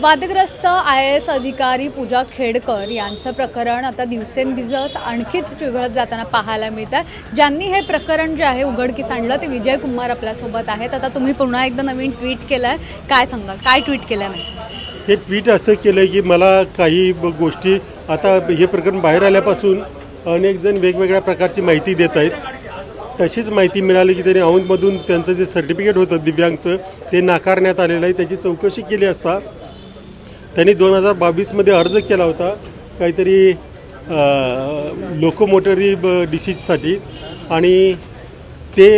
वादग्रस्त I S अधिकारी पूजा खेडकर यांचं प्रकरण आता दिवसेंदिवस आणखीच चिघळत जाताना पाहायला मिळत आहे. ज्यांनी हे प्रकरण जे आहे उघडकीस आणलं ते विजय कुमार आपल्यासोबत आहेत. आता तुम्ही पुन्हा एकदा नवीन ट्विट केलं आहे काय सांगा काय ट्विट केलं नाही? हे ट्विट असं केलं की मला काही गोष्टी आता हे प्रकरण बाहेर आल्यापासून अनेक जण वेगवेगळ्या प्रकारची माहिती देत आहेत. तशीच माहिती मिळाली की त्यांनी औंधमधून त्यांचं जे सर्टिफिकेट होतं दिव्यांगचं ते नाकारण्यात आलेलं आहे. त्याची चौकशी केली असता त्यांनी दोन हजार बावीसमध्ये अर्ज केला होता काहीतरी लोकोमोटरी ब डिसीजसाठी आणि ते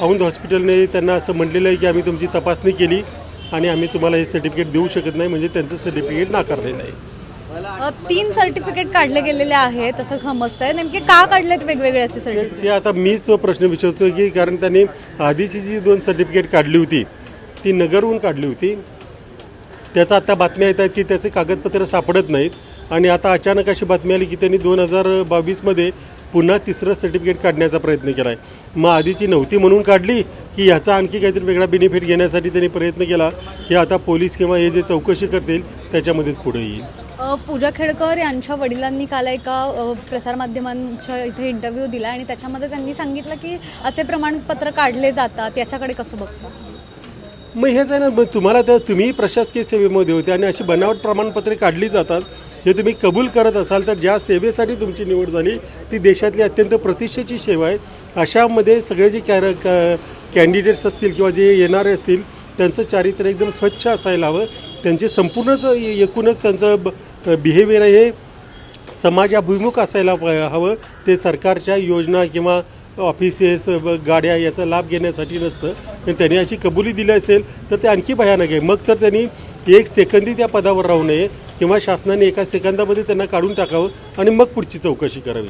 औंध हॉस्पिटलने त्यांना असं म्हटलेलं आहे की आम्ही तुमची तपासणी केली आणि आम्ही तुम्हाला हे सर्टिफिकेट देऊ शकत नाही म्हणजे त्यांचं सर्टिफिकेट नाकारलेलं आहे तीन सर्टिफिकेट काढले गेलेले आहेत असं समजतंय. नेमके का काढलेत वेगवेगळे असे सर्टिफिकेट ते आता मीच तो प्रश्न विचारतो की कारण त्यांनी आधीची जी दोन सर्टिफिकेट काढली होती ती नगरहून काढली होती. त्याचा आता बातम्या येत आहेत की त्याचे कागदपत्र सापडत नाहीत. आणि आता अचानक अशी बातमी आली की त्यांनी दोन हजार बावीसमध्ये पुन्हा तिसरं सर्टिफिकेट काढण्याचा प्रयत्न केला आहे मग आधीची नव्हती म्हणून काढली की ह्याचा आणखी काहीतरी वेगळा बेनिफिट घेण्यासाठी त्यांनी प्रयत्न केला. हे आता पोलीस किंवा हे जे चौकशी करतील त्याच्यामध्येच पुढे येईल. पूजा खेडकर यांच्या वडिलांनी काल एका प्रसारमाध्यमांच्या इथे इंटरव्ह्यू दिला आणि त्याच्यामध्ये त्यांनी सांगितलं की असे प्रमाणपत्र काढले जातात. याच्याकडे कसं बघतो? मग हेच आहे ना मग तुम्हाला तर तुम्ही प्रशासकीय सेवेमध्ये होते आणि अशी बनावट प्रमाणपत्रे काढली जातात हे तुम्ही कबूल करत असाल तर ज्या सेवेसाठी तुमची निवड झाली ती देशातली अत्यंत प्रतिष्ठेची सेवा आहे. अशामध्ये सगळे जे कॅर कॅन्डिडेट्स असतील किंवा जे येणारे असतील त्यांचं चारित्र्य एकदम स्वच्छ असायला हवं. त्यांचे संपूर्णच एकूणच त्यांचं बिहेवियर हे समाजाभिमुख असायला प- हवं. ते सरकारच्या योजना किंवा ऑफिसेस गाड्या याचा लाभ घेण्यासाठी नसतं. पण त्यांनी अशी कबुली दिली असेल तर ते आणखी भयानक आहे. मग तर त्यांनी एक सेकंदी त्या पदावर राहू नये किंवा शासनाने एका सेकंदामध्ये त्यांना काढून टाकावं आणि मग पुढची चौकशी करावी.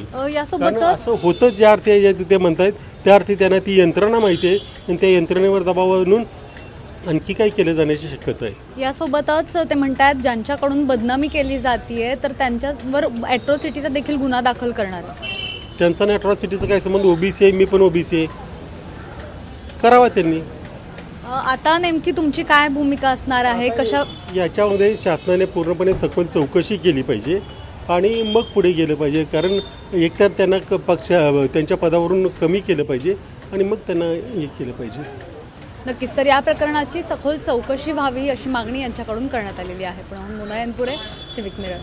कारण असं होतं ज्या अर्थी ते म्हणतायत त्या अर्थी त्यांना ती यंत्रणा माहिती आहे. आणि त्या यंत्रणेवर दबाव आणून आणखी काही केलं जाण्याची शक्यता आहे. यासोबतच ते म्हणतात ज्यांच्याकडून बदनामी केली जाते तर त्यांच्यावर ॲट्रॉसिटीचा देखील गुन्हा दाखल करणार. त्यांचा आणि अट्रॉसिटीचा काय संबंध ओबीसी आहे मी पण ओबीसी आहे. करावा त्यांनी. अ, आता नेमकी तुमची काय भूमिका असणार आहे? कशा याच्यामध्ये शासनाने पूर्णपणे सखोल चौकशी केली पाहिजे आणि मग पुढे गेलं पाहिजे. कारण एकतर त्यांना क- पक्ष त्यांच्या पदावरून कमी केलं पाहिजे आणि मग त्यांना हे केलं पाहिजे. नक्कीच. तर या प्रकरणाची सखोल चौकशी व्हावी अशी मागणी यांच्याकडून करण्यात आलेली आहे. पण मुनायनपुरे सिविक मिरर